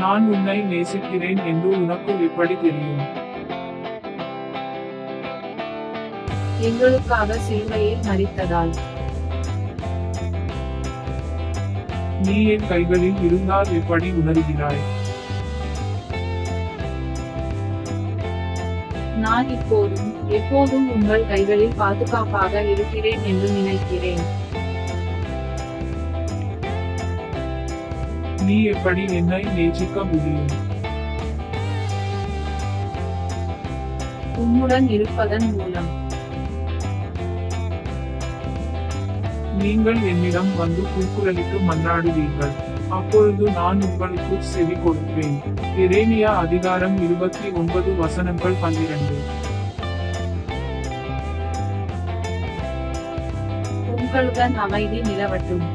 நான் உன்னை நேசிக்கிறேன் என்று உனக்கு எப்படி தெரியும். எங்களுக்காக சிலுவையில் மரித்ததால் நீ என் கைகளில் இருந்தால் எப்படி உணர்கிறாய்? நான் இப்போதும் எப்போதும் உங்கள் கைகளில் பாதுகாப்பாக இருக்கிறேன் என்று நினைக்கிறேன். நீ எப்படி என்னை நேசிக்க முடியும்? உன்னுடன் இருப்பதன் மூலம். நீங்கள் என்னிடம் வந்து கூக்குரலிட்டு மன்றாடுவீர்கள். அப்பொழுது நான் உங்களுக்கு செவி கொடுப்பேன். எரேமியா அதிகாரம் இருபத்தி ஒன்பது வசனங்கள் பன்னிரண்டு. உங்களுடன் அமைதி நிலவட்டும்.